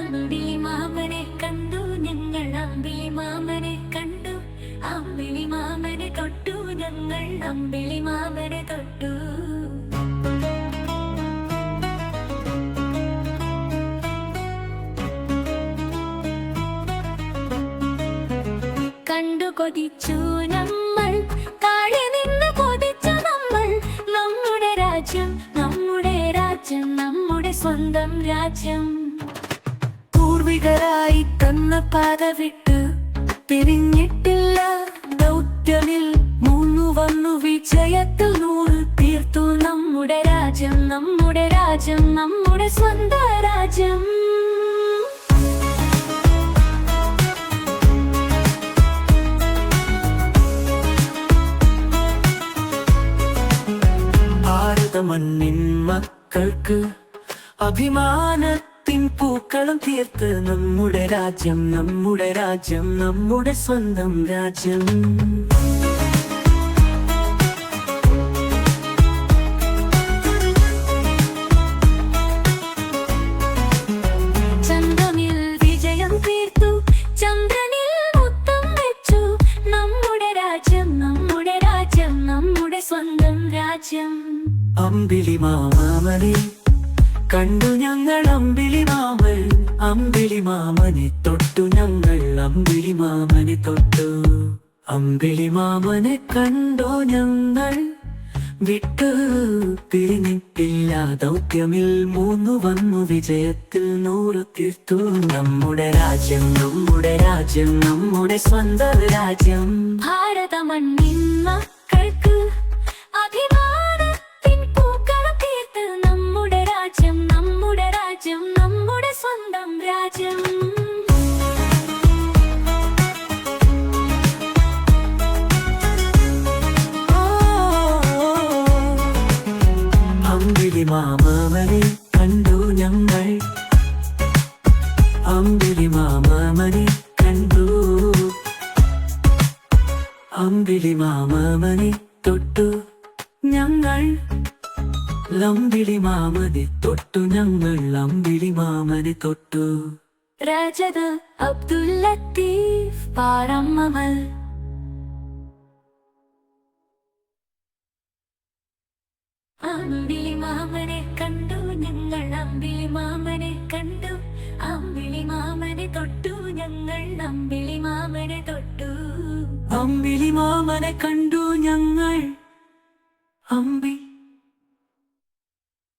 അമ്പിളി മാമനെ കണ്ടു ഞങ്ങൾ അമ്പിളി മാമനെ കണ്ടു. അമ്പിളി മാമനെ തൊട്ടു ഞങ്ങൾ അമ്പിളി മാമനെ തൊട്ടു. കണ്ടു കൊതിച്ചു നമ്മൾ താഴെ നിന്ന് കൊതിച്ചു നമ്മൾ. നമ്മുടെ രാജ്യം നമ്മുടെ രാജ്യം നമ്മുടെ സ്വന്തം രാജ്യം. പൂർവികരായി തന്ന പാത വിട്ട് പിരിഞ്ഞിട്ടില്ല. ദൗത്യമിൽ മൂന്നു വന്നു വിജയത്തിൽ നൂറ് തീർത്തു. നമ്മുടെ രാജ്യം നമ്മുടെ രാജ്യം നമ്മുടെ സ്വന്തം രാജ്യം. ഭാരത മണ്ണിൻ മക്കൾക്ക് അഭിമാനത്തിൻ പൂക്കളം തീർത്ത് നമ്മുടെ രാജ്യം നമ്മുടെ രാജ്യം നമ്മുടെ സ്വന്തം രാജ്യം. ചന്ദ്രനിൽ വിജയം തീർത്തു ചന്ദ്രനിൽ മുത്തം വെച്ചു. നമ്മുടെ രാജ്യം നമ്മുടെ രാജ്യം നമ്മുടെ സ്വന്തം രാജ്യം. അമ്പിളി മാമനെ കണ്ടു ഞങ്ങൾ അമ്പിളി മാമൻ അമ്പിളി മാമനെ തൊട്ടു ഞങ്ങൾ അമ്പിളി മാമനെ തൊട്ടു. അമ്പിളി മാമനെ കണ്ടോ ഞങ്ങൾ വിട്ടു പിരിഞ്ഞിട്ടില്ല ദൗത്യമിൽ മൂന്നു വന്നു വിജയത്തിൽ നൂറ് തീർത്തു. നമ്മുടെ രാജ്യം നമ്മുടെ രാജ്യം നമ്മുടെ സ്വന്തം രാജ്യം. ഭാരത മണ്ണിൻ മാമനെ കണ്ടു ഞങ്ങൾ. അമ്പിളി മാമനെ കണ്ടു. അമ്പിളി മാമനെ തൊട്ടു ഞങ്ങൾ. ലംബിളി മാമനെ തൊട്ടു ഞങ്ങൾ. ലംബിളി മാമനെ തൊട്ടു. രജത് അബ്ദുൽ ലത്തീഫ് പാറമ്മൽ മാമനെ കണ്ടു ഞങ്ങൾ അമ്പിളി മാമനെ കണ്ടു. അമ്പിളി മാമനെ തൊട്ടു ഞങ്ങൾ അമ്പിളി മാമനെ തൊട്ടു. അമ്പിളി മാമനെ കണ്ടു ഞങ്ങൾ അമ്പിളി